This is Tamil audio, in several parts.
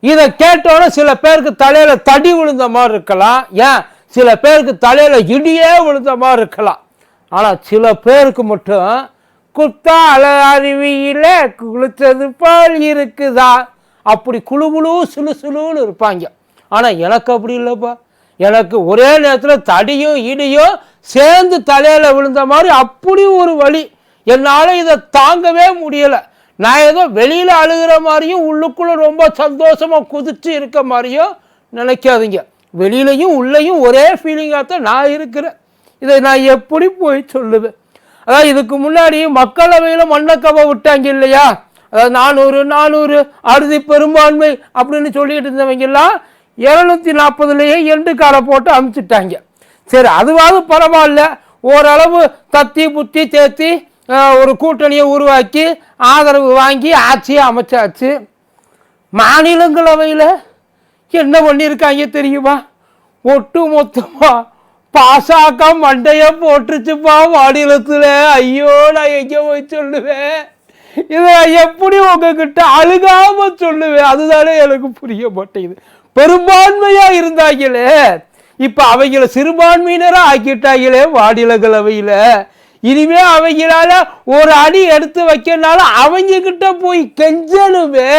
இதை கேட்டோன்னே சில பேருக்கு தலையில் தடி விழுந்த மாதிரி இருக்கலாம். ஏன்? சில பேருக்கு தலையில் இடியே விழுந்த மாதிரி இருக்கலாம். ஆனால் சில பேருக்கு மட்டும் குர்த்தா அல அருவியில் குளித்தது போல் இருக்குதா? அப்படி குழு குழு சுழு சுழுன்னு இருப்பாங்க. ஆனால் எனக்கு அப்படி இல்லைப்பா. எனக்கு ஒரே நேரத்தில் தடியும் இடியும் சேர்ந்து தலையில் விழுந்த மாதிரி அப்படி ஒரு வழி என்னால் இதை தாங்கவே முடியலை. நான் ஏதோ வெளியில் அழுகிற மாதிரியும் உள்ளுக்குள்ளே ரொம்ப சந்தோஷமாக குதிச்சு இருக்க மாதிரியும் நினைக்காதீங்க. வெளியிலையும் உள்ளேயும் ஒரே ஃபீலிங்காக தான் நான் இருக்கிறேன். இதை நான் எப்படி போய் சொல்லுவேன்? அதாவது இதுக்கு முன்னாடி மக்களவையில் மண்ணக்கவை விட்டாங்க இல்லையா? அதாவது நானூறு நானூறு அறுதி பெரும்பான்மை அப்படின்னு சொல்லிட்டு இருந்தவங்கெல்லாம் இரநூத்தி நாற்பதுலேயே எண்டு காலை போட்டு அமுச்சிட்டாங்க. சரி அதுவாவது பரவாயில்ல. ஓரளவு தத்தி புத்தி தேத்தி ஒரு கூட்டணியை உருவாக்கி ஆதரவு வாங்கி ஆட்சியை அமைச்சாச்சு. மாநிலங்களவையில் என்ன பண்ணியிருக்காங்க தெரியுமா? ஒட்டு மொத்தமாக பாசாக்கம் மண்டைய போட்டுச்சுப்பா மாநிலத்தில். ஐயோ நான் எங்கே போய் சொல்லுவேன்? இதை எப்படி உங்ககிட்ட அழுகாமல் சொல்லுவேன்? அதுதானே எனக்கு புரிய மாட்டேங்குது. பெரும்பான்மையாக இருந்தாங்களே. இப்போ அவங்கள சிறுபான்மையினராக ஆக்கிட்டாங்களே மாநிலங்களவையில. இனிமே அவங்களால ஒரு அடி எடுத்து வைக்கனாலும் அவங்க கிட்ட போய் கெஞ்சணுமே.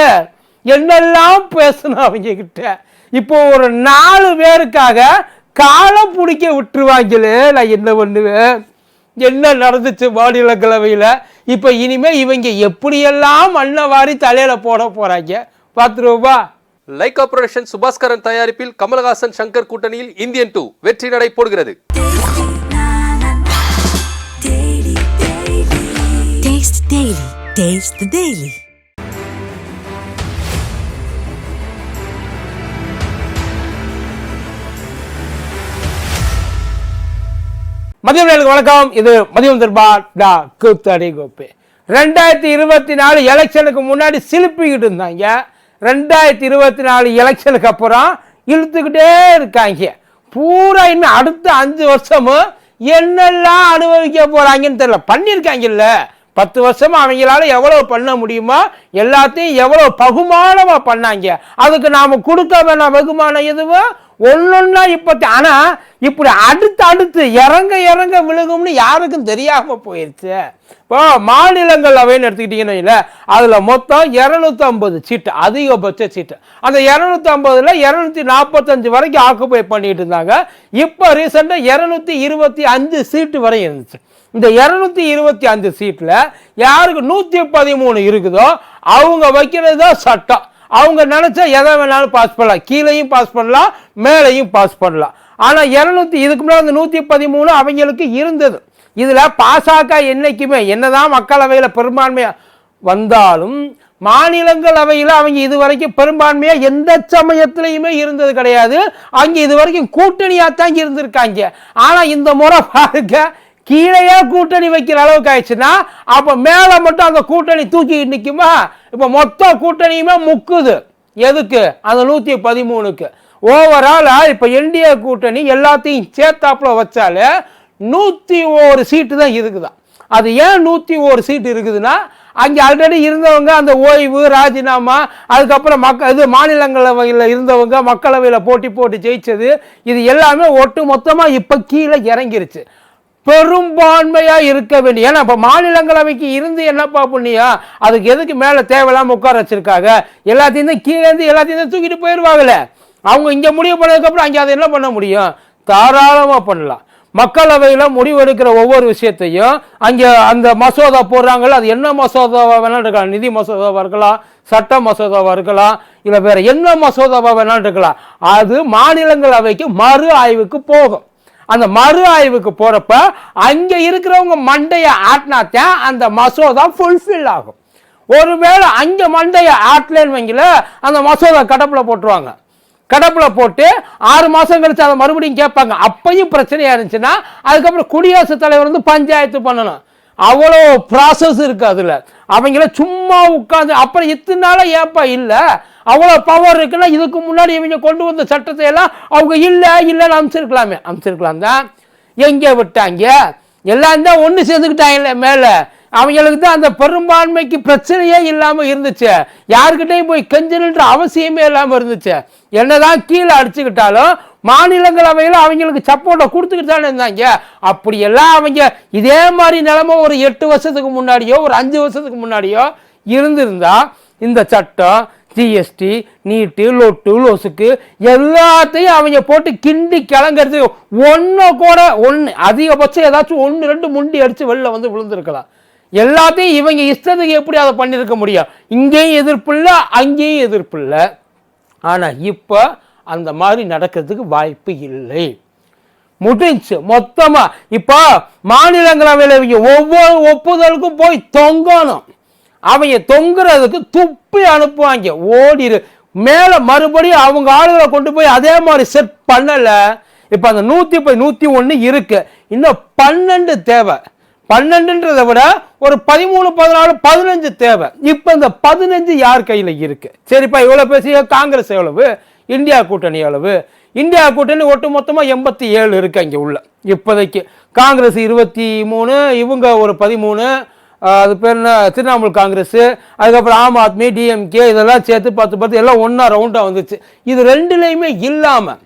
என்னெல்லாம் பேசணும் அவங்க கிட்ட இப்போ ஒரு நாலு பேருக்காக காலம் பிடிக்க விட்டுருவாங்களே நான் என்ன பண்ணுவேன்? என்ன நடந்துச்சு மாநிலங்களவையில் இப்போ இனிமே இவங்க எப்படியெல்லாம் மண்ணை வாரி தலையில போட போறாங்க? பார்த்துருவோமா? லைகா புரொடக்ஷன் சுபாஸ்கரன் தயாரிப்பில் கமலஹாசன் சங்கர் கூட்டணியில் இந்தியன் டூ வெற்றி நடை போடுகிறது. Taste Daily. Taste the Daily. மதியம் வணக்கம். இது மதியம் தர்பார் டா கூத்தடி கோப்பு. ரெண்டாயிரத்தி இருபத்தி நாலு எலெக்ஷனுக்கு முன்னாடி சிலுப்பிக்கிட்டு இருந்தாங்க. ரெண்டாயிரத்தி இருபத்தி நாலு எலெக்ஷனுக்கு அப்புறம் இழுத்துக்கிட்டே இருக்காங்க. பூரா இன்னும் அடுத்த அஞ்சு வருஷமும் என்னெல்லாம் அனுபவிக்க போகிறாங்கன்னு தெரியல. பண்ணியிருக்காங்கல்ல. பத்து வருஷமா அவங்களால எவ்வளவு பண்ண முடியுமோ? எல்லாத்தையும் எவ்வளவு பகுமானமா பண்ணாங்க. அதுக்கு நாம கொடுக்க வேணாம் வெகுமானம் எதுவும் ஒன்னொன்னா இப்போ ஆனா இப்படி அடுத்து அடுத்து இறங்க இறங்க விழுகும்னு யாருக்கும் தெரியாம போயிடுச்சு இப்போ மாநிலங்களவைன்னு எடுத்துக்கிட்டீங்கன்னு இல்லை அதுல மொத்தம் இரநூத்தம்பது சீட்டு அதிகபட்ச சீட்டு. அந்த இரநூத்தம்பதில் இரநூத்தி இருநூத்தி நாற்பத்தஞ்சு வரைக்கும் ஆக்குபை பண்ணிட்டு இருந்தாங்க. இப்போ ரீசெண்டாக இருநூத்தி இருபத்தி அஞ்சு சீட்டு வரை இருந்துச்சு. இந்த இருநூத்தி இருபத்தி அஞ்சு சீட்டில் யாருக்கு நூற்றி பதிமூணு இருக்குதோ அவங்க வைக்கிறது தான் சட்டம். அவங்க நினச்சா எதை வேணாலும் பாஸ் பண்ணலாம். கீழேயும் பாஸ் பண்ணலாம் மேலேயும் பாஸ் பண்ணலாம். ஆனால் இரநூத்தி இதுக்கு முன்னாடி அந்த நூற்றி பதிமூணு அவங்களுக்கு இருந்தது. இதுல பாசாக்கா என்றைக்குமே என்னதான் மக்களவையில் பெரும்பான்மையாக வந்தாலும் மாநிலங்களவையில் அவங்க இது வரைக்கும் பெரும்பான்மையாக எந்த சமயத்திலையுமே இருந்தது கிடையாது. அங்கே இது வரைக்கும் கூட்டணியாக தான் இருந்திருக்காங்க. ஆனால் இந்த முறை பாருங்க கீழேயே கூட்டணி வைக்கிற அளவுக்கு ஆயிடுச்சுன்னா அப்ப மேல மட்டும் அந்த கூட்டணி தூக்கிட்டு நிற்குமா இப்ப மொத்த கூட்டணியுமே முக்குது. எதுக்கு? அந்த நூத்தி பதிமூணுக்கு. ஓவரால் இப்ப என்டிஏ கூட்டணி எல்லாத்தையும் சேர்த்தாப்புல வச்சாலே நூத்தி ஒரு சீட்டு தான் இருக்குதான் அது ஏன் நூத்தி ஒரு சீட்டு இருக்குதுன்னா அங்கே ஆல்ரெடி இருந்தவங்க அந்த ஓய்வு ராஜினாமா அதுக்கப்புறம் மக்க இது மாநிலங்களவையில் இருந்தவங்க மக்களவையில் போட்டி போட்டு ஜெயிச்சது இது எல்லாமே ஒட்டு மொத்தமாக இப்போ கீழே இறங்கிருச்சு. பெரும்பான்மையா இருக்க வேண்டிய ஏன்னா இப்போ மாநிலங்களவைக்கு இருந்து என்னப்பா பண்ணியா அதுக்கு எதுக்கு மேலே தேவையில்லாமல் உட்கார வச்சிருக்காங்க? எல்லாத்தையும் தான் கீழே இருந்து எல்லாத்தையும் தான் தூக்கிட்டு போயிடுவாங்களே. அவங்க இங்கே முடிவு பண்ணதுக்கப்புறம் அங்கே அதை என்ன பண்ண முடியும்? தாராளமாக பண்ணலாம். மக்களவையில் முடிவெடுக்கிற ஒவ்வொரு விஷயத்தையும் அங்கே அந்த மசோதா போடுறாங்கல்ல அது என்ன மசோதாவாக வேணாலும் இருக்கலாம். நிதி மசோதாவாக இருக்கலாம் சட்ட மசோதாவாக இருக்கலாம் இல்லை வேறு என்ன மசோதாவாக வேணாலும் இருக்கலாம். அது மாநிலங்களவைக்கு மறு ஆய்வுக்கு போகும். அந்த மறு ஆய்வுக்கு போகிறப்ப அங்கே இருக்கிறவங்க மண்டையை ஆட்டினாத்தான் அந்த மசோதா ஃபுல்ஃபில் ஆகும். ஒருவேளை அங்கே மண்டையை ஆட்டலன்னு வைங்கள அந்த மசோதா கடப்பில் போட்டுருவாங்க. கடப்பில் போட்டு ஆறு மாதம் கழிச்சு அதை மறுபடியும் கேட்பாங்க. அப்பையும் பிரச்சனையாக இருந்துச்சுன்னா அதுக்கப்புறம் குடியரசுத் தலைவர் வந்து பஞ்சாயத்து பண்ணணும். அவ்வளோ ப்ராசஸ் இருக்குது அதில். அவங்கள சும்மா உட்காந்து அப்புறம் இத்தனை ஏப்பா இல்லை? அவ்வளோ பவர் இருக்குன்னா இதுக்கு முன்னாடி இவங்க கொண்டு வந்த சட்டத்தை எல்லாம் அவங்க இல்லை இல்லைன்னு அனுப்பிச்சிருக்கலாமே. அனுப்பிச்சிருக்கலாம் தான். எங்கே விட்டாங்க? எல்லாம் தான் ஒன்று சேர்ந்துக்கிட்டாங்கல்ல மேலே. அவங்களுக்கு தான் அந்த பெரும்பான்மைக்கு பிரச்சனையே இல்லாமல் இருந்துச்சு. யாருக்கிட்டையும் போய் கெஞ்சணுன்ற அவசியமே இல்லாமல் இருந்துச்சு. என்னதான் கீழே அடிச்சுக்கிட்டாலும் மாநிலங்களவையில் அவங்களுக்கு சப்போர்ட்டை கொடுத்துக்கிட்டு தானே இருந்தாங்க. அப்படியெல்லாம் அவங்க இதே மாதிரி நிலமை ஒரு எட்டு வருஷத்துக்கு முன்னாடியோ ஒரு அஞ்சு வருஷத்துக்கு முன்னாடியோ இருந்திருந்தா இந்த சட்டம் ஜிஎஸ்டி நீட்டு லொட்டு லொசுக்கு எல்லாத்தையும் அவங்க போட்டு கிண்டி கிளங்கிறது ஒன்று கூட ஒன்று அதிகபட்சம் ஏதாச்சும் ஒன்று ரெண்டு முண்டி அடித்து வெளில வந்து விழுந்திருக்கலாம். எல்லாத்தையும் இவங்க இஷ்டத்துக்கு எப்படி அதை பண்ணியிருக்க முடியும்? இங்கேயும் எதிர்ப்பு இல்லை அங்கேயும் எதிர்ப்பு இல்லை. ஆனால் இப்போ அந்த மாதிரி நடக்கிறதுக்கு வாய்ப்பு இல்லை. முடிஞ்சு. மொத்தமாக இப்போ மாநிலங்களவையில் இவங்க ஒவ்வொரு ஒப்புதலுக்கும் போய் தொங்கணும். அவங்க தொங்குறதுக்கு துப்பி அனுப்புவாங்க. ஓடிரு. மேலே மறுபடியும் அவங்க ஆளுகளை கொண்டு போய் அதே மாதிரி செட் பண்ணலை. இப்போ அந்த நூற்றி போய் நூற்றி ஒன்று இருக்குது இன்னும் பன்னெண்டு தேவை. பன்னெண்டுன்றதை விட ஒரு பதிமூணு பதினாலு பதினஞ்சு தேவை. இப்போ இந்த பதினஞ்சு யார் கையில் இருக்குது சரிப்பா இவ்வளோ பேசிய காங்கிரஸ் எவ்வளவு? இந்தியா கூட்டணி எவ்வளவு? இந்தியா கூட்டணி ஒட்டு மொத்தமாக எண்பத்தி ஏழு இருக்குது அங்கே உள்ள. இப்போதைக்கு காங்கிரஸ் இருபத்தி மூணு இவங்க ஒரு பதிமூணு அது பேர் என்ன? திரிணாமுல் காங்கிரஸ் அதுக்கப்புறம் ஆம் ஆத்மி டிஎம்கே இதெல்லாம் சேர்த்து பத்து பத்து எல்லாம் ஒன்றா ரவுண்டாக வந்துச்சு. இது ரெண்டுலேயுமே இல்லாமல்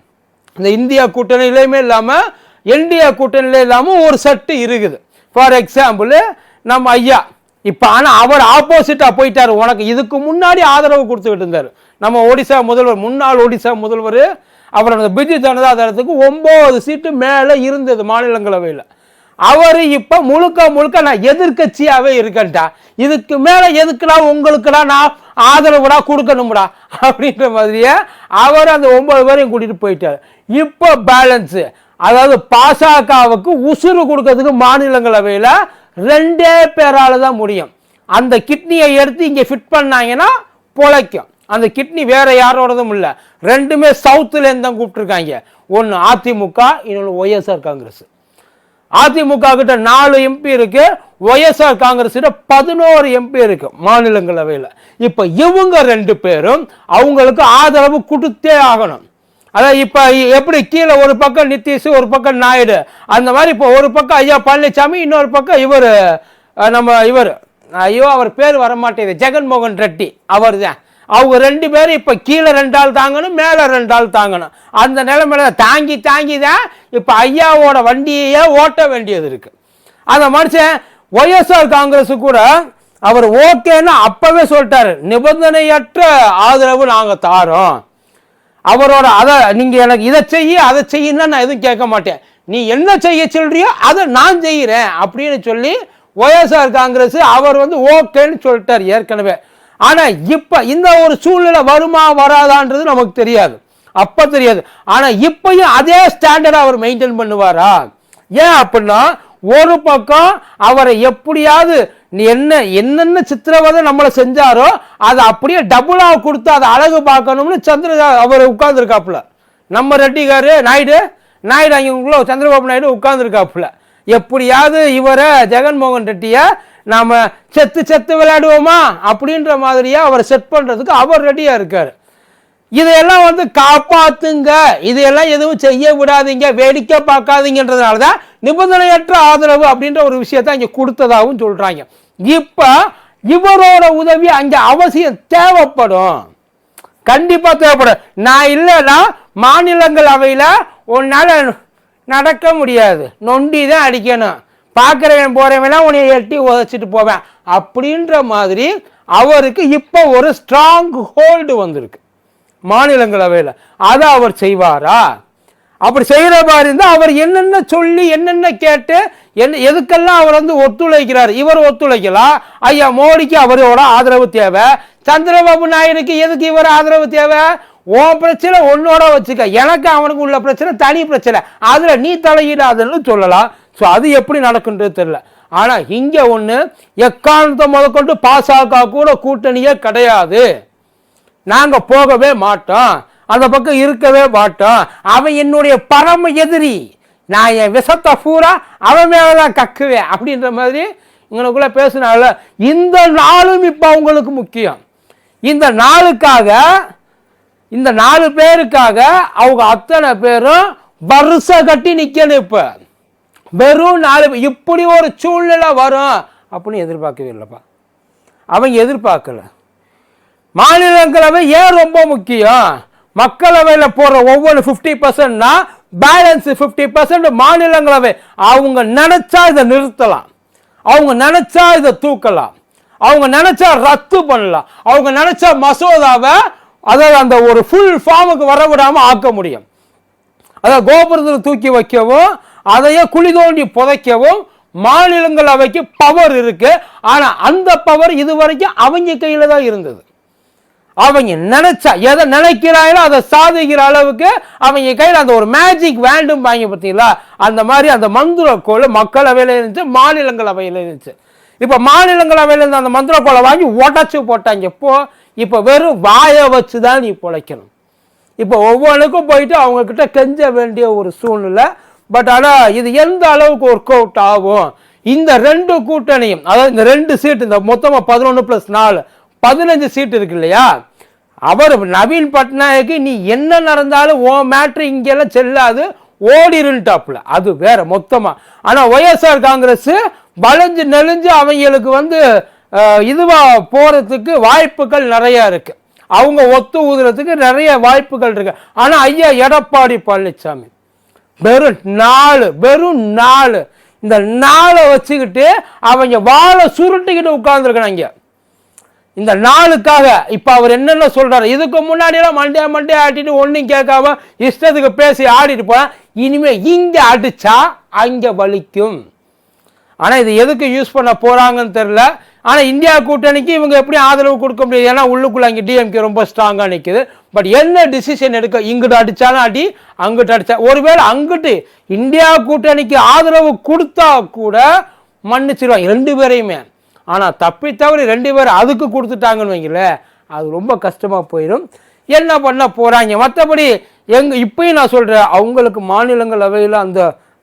இந்த இந்தியா கூட்டணியிலையுமே இல்லாமல் என்டிஏ கூட்டணியில இல்லாமல் ஒரு சட்டு இருக்குது. ஃபார் எக்ஸாம்பிள் நம்ம ஐயா இப்போ ஆனால் அவர் ஆப்போசிட்டாக போயிட்டார். உனக்கு இதுக்கு முன்னாடி ஆதரவு கொடுத்துக்கிட்டு இருந்தார் நம்ம ஒடிசா முதல்வர் முன்னாள் ஒடிசா முதல்வர் அவர் அந்த பிஜு ஜனதா தளத்துக்கு ஒம்பது சீட்டு மேலே இருந்தது மாநிலங்களவையில். அவர் இப்போ முழுக்க முழுக்க நான் எதிர்க்கட்சியாகவே இருக்கேன்டா. இதுக்கு மேலே எதுக்குடா உங்களுக்குடா நான் ஆதரவுடா கொடுக்கணும்டா அப்படின்ற மாதிரியே அவர் அந்த ஒன்பது பேரையும் கூட்டிகிட்டு போயிட்டார். இப்போ பேலன்ஸு அதாவது பாசகவுக்கு உசுறு கொடுக்கறதுக்கு மாநிலங்களவையில் ரெண்டே பேரால் தான் முடியும். அந்த கிட்னியை எடுத்து இங்கே ஃபிட் பண்ணாங்கன்னா பொழைக்கும். அந்த கிட்னி வேற யாரோடதும் இல்லை. ரெண்டுமே சவுத்துலேருந்து தான் கூப்பிட்டுருக்காங்க. ஒன்று அதிமுக இன்னொன்று ஒய்எஸ்ஆர் காங்கிரஸ். அதிமுக கிட்ட நாலு எம்பி இருக்கு. ஒய்எஸ்ஆர் காங்கிரஸ் கிட்ட பதினோரு எம்பி இருக்கு மாநிலங்களவையில். இப்போ இவங்க ரெண்டு பேரும் அவங்களுக்கு ஆதரவு கொடுத்தே ஆகணும். அதான் இப்போ எப்படி கீழே ஒரு பக்கம் நிதிஷ் ஒரு பக்கம் நாயுடு. அந்த மாதிரி இப்போ ஒரு பக்கம் ஐயா பழனிசாமி இன்னொரு பக்கம் இவர் நம்ம இவர். ஐயோ அவர் பேர் வரமாட்டேங்குது. ஜெகன்மோகன் ரெட்டி. அவர் தான் அவங்க ரெண்டு பேரும் இப்போ கீழே ரெண்டு ஆள் தாங்கணும் மேலே ரெண்டு ஆள் தாங்கணும். அந்த நிலைமையில தாங்கி தாங்கி தான் இப்போ ஐயாவோட வண்டியையே ஓட்ட வேண்டியது இருக்குது அந்த மனுஷன் ஒய்எஸ்ஆர் காங்கிரஸு கூட அவர் ஓகேன்னு அப்போவே சொல்லிட்டாரு. நிபந்தனையற்ற ஆதரவு நாங்கள் தாரோம். அவரோட அதை நீங்கள் எனக்கு இதை செய்ய அதை செய்யணும்னா நான் எதுவும் கேட்க மாட்டேன். நீ என்ன செய்ய சொல்றியோ அதை நான் செய்கிறேன் அப்படின்னு சொல்லி ஒய்எஸ்ஆர் காங்கிரஸ் அவர் வந்து ஓகேன்னு சொல்லிட்டார் ஏற்கனவே. ஆனால் இப்போ இந்த ஒரு சூழ்நிலை வருமா வராதான்றது நமக்கு தெரியாது. அப்போ தெரியாது. ஆனால் இப்பயும் அதே ஸ்டாண்டர்டை அவர் மெயின்டைன் பண்ணுவாரா? ஏன் அப்படின்னா ஒரு பக்கம் அவரை எப்படியாவது நீ என்ன என்னென்ன சித்திரவதை நம்மளை செஞ்சாரோ அதை அப்படியே டபுளாக கொடுத்து அதை அழகு பார்க்கணும்னு சந்திர அவர் உட்காந்துருக்காப்புல நம்ம ரெட்டிக்காரு நாயுடு நாயுடு அங்கே சந்திரபாபு நாயுடு உட்காந்துருக்காப்புல எப்படியாவது இவரை ஜெகன்மோகன் ரெட்டியை நாம் செத்து செத்து விளையாடுவோமா? அப்படின்ற மாதிரியே அவர் செட் பண்ணுறதுக்கு அவர் ரெடியாக இருக்கார். இதையெல்லாம் வந்து காப்பாத்துங்க. இதையெல்லாம் எதுவும் செய்ய விடாதீங்க. வேடிக்கை பார்க்காதீங்கன்றதுனால தான் நிபந்தனையற்ற ஆதரவு அப்படின்ற ஒரு விஷயத்த இங்கே கொடுத்ததாகவும் சொல்கிறாங்க இப்போ இவரோட உதவி அங்கே அவசியம் தேவைப்படும். கண்டிப்பாக தேவைப்படும். நான் இல்லைன்னா மாநிலங்களவையில் உன்னால் நடக்க முடியாது. நொண்டி தான் அடிக்கணும். பார்க்குறவன் போகிறவனா உன்னை எட்டி உதச்சிட்டு போவேன். அப்படின்ற மாதிரி அவருக்கு இப்போ ஒரு ஸ்ட்ராங் ஹோல்டு வந்திருக்கு. மாநிலங்களவையில். அதை அவர் செய்வாரா? அப்படி செய்கிற மாதிரி இருந்தால் அவர் என்னென்ன சொல்லி என்னென்ன கேட்டு என்ன எதுக்கெல்லாம் அவர் வந்து ஒத்துழைக்கிறார்? இவர் ஒத்துழைக்கலாம் ஐயா மோடிக்கு அவரோட ஆதரவு தேவை. சந்திரபாபு நாயுடுக்கு எதுக்கு இவர் ஆதரவு தேவை? உன் பிரச்சனை உன்னோட வச்சுக்க. எனக்கு அவனுக்கு உள்ள பிரச்சனை தனி பிரச்சனை. அதில் நீ தலையிடாதுன்னு சொல்லலாம். ஸோ அது எப்படி நடக்குன்றது தெரியல. ஆனால் இங்கே ஒன்று எக்காரணத்தை முதற்கொண்டு பாசக கூட கூட்டணியே கிடையாது. நாங்கள் போகவே மாட்டோம். அந்த பக்கம் இருக்கவே மாட்டோம். அவன் என்னுடைய பரம எதிரி. நான் என் விஷத்தை பூரா அவன் மேலே தான் கக்குவேன் அப்படின்ற மாதிரி இவனுக்குள்ள பேசினால இந்த நாளும் இப்போ அவங்களுக்கு முக்கியம். இந்த நாளுக்காக இந்த நாலு பேருக்காக அவங்க அத்தனை பேரும் வருஷ கட்டி நிற்கணும் இப்போ. வெறும் நாலு இப்படி ஒரு சூழ்நிலை வரும் அப்படின்னு எதிர்பார்க்கவே இல்லைப்பா. அவங்க எதிர்பார்க்கல. மாநிலங்களவை ஏன் ரொம்ப முக்கியம்? மக்களவையில் போடுற ஒவ்வொரு ஃபிஃப்டி பர்சன்ட்னா பேலன்ஸ் ஃபிஃப்டி பர்சன்ட் மாநிலங்களவை. அவங்க நினச்சா இதை நிறுத்தலாம். அவங்க நினச்சா இதை தூக்கலாம். அவங்க நினச்சா ரத்து பண்ணலாம். அவங்க நினச்சா மசோதாவை அதாவது அந்த ஒரு ஃபுல் ஃபார்முக்கு வர விடாமல் ஆக்க முடியும். அதை கோபுரத்தில் தூக்கி வைக்கவும் அதையே குழி தோண்டி புதைக்கவும் மாநிலங்களவைக்கு பவர் இருக்கு. ஆனா அந்த பவர் இது வரைக்கும் அவங்க கையில தான் இருந்தது. அவங்க நினைச்சா எதை நினைக்கிறாங்களோ அதை சாதிக்கிற அளவுக்கு அவங்க கையில் அந்த ஒரு மேஜிக் வேண்டும் வாங்கி பார்த்தீங்களா? அந்த மாதிரி அந்த மந்திரக்கோள் மக்களவையில் இருந்துச்சு மாநிலங்களவையில் இருந்துச்சு. இப்போ மாநிலங்களவையில் இருந்து அந்த மந்திரக்கோளை வாங்கி உடச்சி போட்டாங்க. இப்போ இப்போ வெறும் வாயை வச்சு தான் நீ பிழைக்கணும் இப்போ ஒவ்வொன்றுக்கும் போயிட்டு அவங்கக்கிட்ட கெஞ்ச வேண்டிய ஒரு சூழ்நிலை பட் ஆனால் இது எந்த அளவுக்கு ஒர்க் அவுட் ஆகும்? இந்த ரெண்டு கூட்டணியும் அதாவது இந்த ரெண்டு சீட் இந்த மொத்தமாக பதினொன்று ப்ளஸ் நாலு பதினஞ்சு சீட் இருக்கு இல்லையா? அவர் நவீன் பட்நாயக்கு நீ என்ன நடந்தாலும் ஓ மேட்ரு இங்கெல்லாம் செல்லாது ஓடிருன்ட்டாப்புல அது வேற மொத்தமாக ஆனால் ஒய்எஸ்ஆர் காங்கிரஸ் வளைஞ்சு நெளிஞ்சு அவங்களுக்கு வந்து இதுவாக போகிறதுக்கு வாய்ப்புகள் நிறையா இருக்குது அவங்க ஒத்து ஊதுறதுக்கு நிறைய வாய்ப்புகள் இருக்கு. ஆனால் ஐயா எடப்பாடி பழனிசாமி வெறும் நாலு வெறும் நாலு. இந்த நாளை வச்சுக்கிட்டு அவங்க வாழை சுருட்டிக்கிட்டு உட்காந்துருக்கிறாங்க இந்த நாளுக்காக இப்போ அவர் என்னென்ன சொல்கிறாரு இதுக்கு முன்னாடியெல்லாம் மண்டே மண்டே ஆட்டிட்டு ஒன்றும் கேட்காம இஷ்டத்துக்கு பேசி ஆடிட்டு போனா இனிமேல் இங்கே அடித்தா அங்கே வலிக்கும். ஆனால் இது எதுக்கு யூஸ் பண்ண போகிறாங்கன்னு தெரில ஆனால் இந்தியா கூட்டணிக்கு இவங்க எப்படி ஆதரவு கொடுக்க முடியாது ஏன்னா உள்ளுக்குள்ள அங்கே டிஎம்கே ரொம்ப ஸ்ட்ராங்காக நிற்குது பட் என்ன டிசிஷன் எடுக்க இங்கிட்டு அடித்தாலும் அடி அங்கிட்டு அடித்தா ஒருவேளை அங்கிட்டு இந்தியா கூட்டணிக்கு ஆதரவு கொடுத்தா கூட மன்னிச்சிருவாங்க. ரெண்டு பேரையுமே. ஆனால் தப்பி தவறி ரெண்டு பேரும் அதுக்கு கொடுத்துட்டாங்கன்னு வைங்களேன் அது ரொம்ப கஷ்டமாக போயிடும் என்ன பண்ண போகிறாங்க மற்றபடி எங்கள் இப்பயும் நான் சொல்கிறேன் அவங்களுக்கு மாநிலங்களவையில் அந்த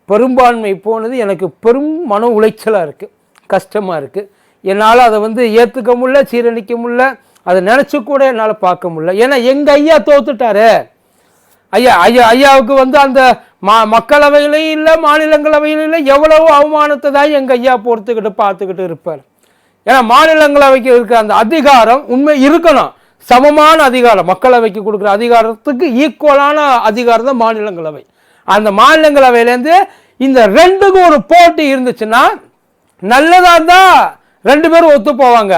பெரும்பான்மை போனது எனக்கு பெரும் மன உளைச்சலாக இருக்குது கஷ்டமாக இருக்குது என்னால் அதை வந்து ஏற்றுக்க முடியல சீரணிக்க முடியல அதை நினச்சி கூட என்னால் பார்க்க முடியல. ஏன்னா எங்கள் ஐயா தோத்துட்டாரு. ஐயா ஐயா ஐயாவுக்கு வந்து அந்த மா மக்களவையிலையும் இல்லை மாநிலங்களவையிலும் இல்லை எவ்வளவு அவமானத்தை தான் எங்கள் ஐயா பொறுத்துக்கிட்டு பார்த்துக்கிட்டு இருப்பார். ஏன்னா மாநிலங்களவைக்கு இருக்கிற அந்த அதிகாரம் உண்மை இருக்கணும். சமமான அதிகாரம் மக்களவைக்கு கொடுக்குற அதிகாரத்துக்கு ஈக்குவலான அதிகாரம் தான் மாநிலங்களவை. அந்த மாநிலங்களவையிலேருந்து இந்த ரெண்டுக்கும் ஒரு போட்டி இருந்துச்சுன்னா நல்லதாக இருந்தால் ரெண்டு பேரும் ஒத்து போவாங்க.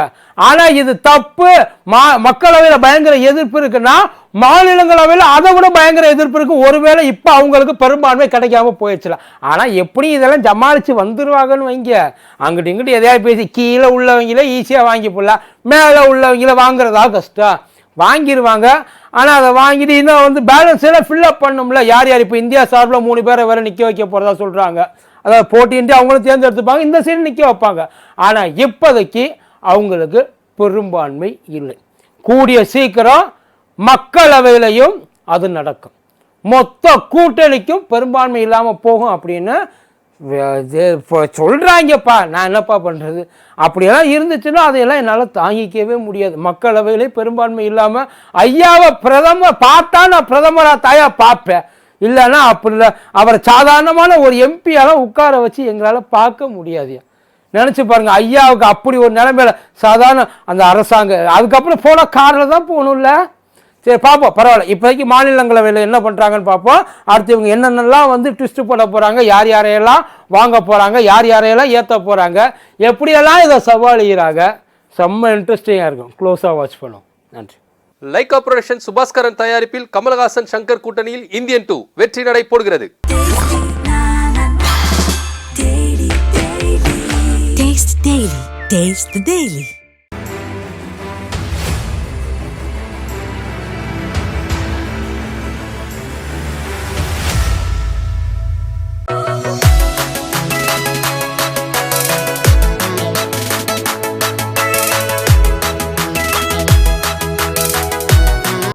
ஆனா இது தப்பு. மா மக்களவையில் பயங்கர எதிர்ப்பு இருக்குன்னா மாநிலங்களவையில் அதை விட பயங்கர எதிர்ப்பு இருக்கு. ஒருவேளை இப்போ அவங்களுக்கு பெரும்பான்மை கிடைக்காம போயிடுச்சுல. ஆனா எப்படி இதெல்லாம் சமாளிச்சு வந்துருவாங்கன்னு வைங்க. அங்கிட்டு இங்கிட்டு எதையாவது பேசி கீழே உள்ளவங்கள ஈஸியா வாங்கி போடலாம் மேலே உள்ளவங்கள வாங்குறதா கஷ்டம். வாங்கிடுவாங்க ஆனால் அதை வாங்கிட்டு இன்னும் வந்து பேலன்ஸ் எல்லாம் ஃபில்அப் பண்ணும்ல. யார் யார்? இப்போ இந்தியா சார்பில் மூணு பேரை வேறு நிற்க வைக்க போகிறதா சொல்கிறாங்க அதாவது போட்டின்றி அவங்களும் தேர்ந்தெடுத்துப்பாங்க. இந்த சைடு நிற்க வைப்பாங்க. ஆனால் இப்போதைக்கு அவங்களுக்கு பெரும்பான்மை இல்லை. கூடிய சீக்கிரம் மக்களவையிலையும் அது நடக்கும். மொத்த கூட்டணிக்கும் பெரும்பான்மை இல்லாமல் போகும் அப்படின்னு இது சொல்கிறாங்கப்பா நான் என்னப்பா பண்ணுறது அப்படியெல்லாம் இருந்துச்சுன்னா அதையெல்லாம் என்னால் தாங்கிக்கவே முடியாது. மக்களவையிலே பெரும்பான்மை இல்லாமல் ஐயாவை பிரதமர் பார்த்தா நான் பிரதமராக தாயா பார்ப்பேன். இல்லைன்னா அப்படி இல்லை. அவரை சாதாரணமான ஒரு எம்பியால் உட்கார வச்சு எங்களால் பார்க்க முடியாது. நினச்சி பாருங்க ஐயாவுக்கு அப்படி ஒரு நிலைமையில சாதாரண அந்த அரசாங்க அதுக்கப்புறம் போன காரில் தான் போகணும்ல. சரி பார்ப்போம் பரவாயில்ல. இப்போதைக்கு மாநிலங்களவையில் என்ன பண்ணுறாங்கன்னு பார்ப்போம். அடுத்து இவங்க என்னென்னலாம் வந்து ட்விஸ்ட் போட போகிறாங்க யார் யாரையெல்லாம் வாங்க போகிறாங்க யார் யாரையெல்லாம் ஏற்ற போகிறாங்க எப்படியெல்லாம் இதை சவாலிகிறாங்க செம்ம இன்ட்ரெஸ்டிங்காக இருக்கும். க்ளோஸாக வாட்ச் பண்ணுவோம். நன்றி. லைகா புரொடக்ஷன் சுபாஸ்கரன் தயாரிப்பில் கமலஹாசன் சங்கர் கூட்டணியில் இந்தியன் டூ வெற்றி நடை போடுகிறது. Taste the